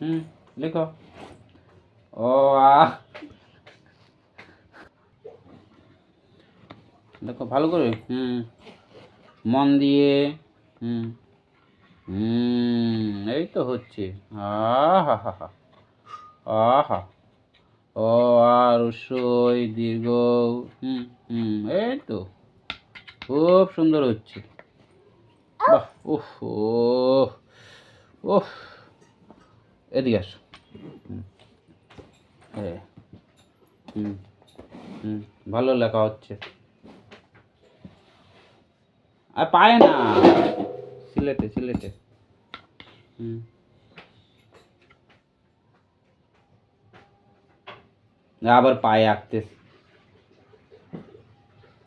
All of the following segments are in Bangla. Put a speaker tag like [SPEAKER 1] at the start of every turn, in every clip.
[SPEAKER 1] হুম, লেখো। ও, আ। দেখো, ভালো করে, হুম। মন দিয়ে, হুম। হুম, এই তো হচ্ছে। আহা হা হা আহা। ও, আর সই দীর্ঘ, হুম হুম, এই তো। খুব সুন্দর হচ্ছে। বাহ ওহ উফ এদিকে আসো। এ, হুম হুম ভালো লেখা হচ্ছে। আর পায় না। সিলেটে সিলেটে। হুম। আবার পায়ে আঁকতে।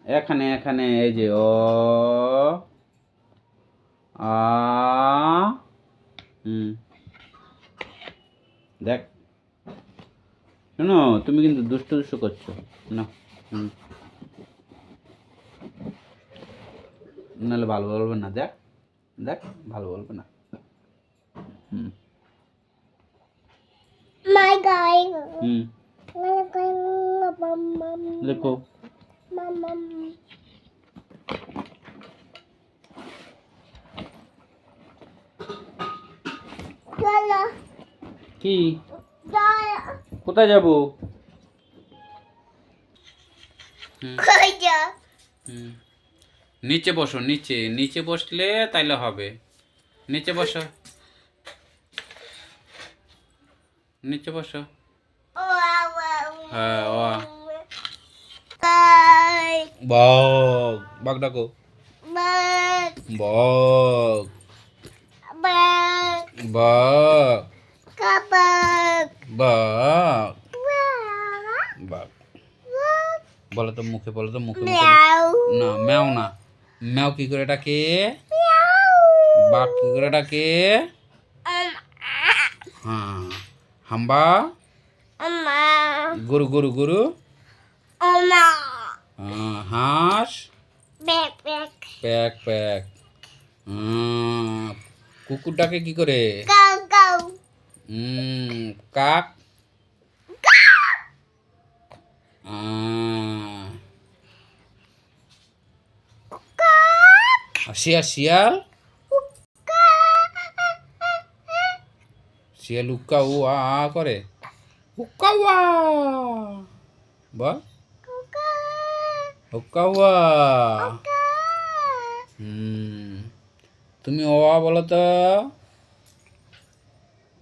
[SPEAKER 1] এখানে এখানে এই যে ও আ হুম। দেখ। শোনো তুমি কিন্তু দুষ্টু দুষ্টু করছ। না নাহলে ভালো বলবে না দেখ দেখ ভালো বলবে না। হুম।
[SPEAKER 2] My guy.
[SPEAKER 1] হুম।
[SPEAKER 2] mom. চলো
[SPEAKER 1] কি? কোথায় যাব? হুম।
[SPEAKER 2] কই যাও
[SPEAKER 1] হুম। নিচে বসো নিচে। নিচে বসলে তাইলে হবে। নিচে বসো। নিচে বসো। হ্যাঁ ও। বক। ডাকো। বক। বাঘ বাঘ বলো তো মুখে বলো তো মুখে না ম্যাও না। ম্যাও কি করে ডাকে? বাঘ কি করে ডাকে? হ্যাঁ। হাম্বা? গরু গরু গরু। হ্যাঁ, হাঁস? প্যাক প্যাক কুকুর ডাকে কি করে? হুম, কাক আহ, আর শিয়াল শিয়াল শিয়াল উক্কা উ আ আ করে উক্কা উয়া বল উক্কা উয়া হুম তুমি ও আ বলো তো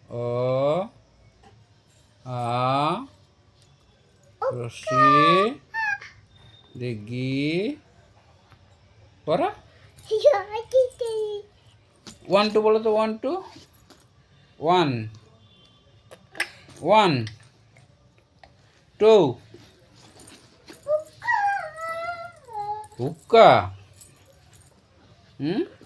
[SPEAKER 1] O A terus C lagi. Pora One two bolo tuh one two? One. One. Two. Buka. Hmm?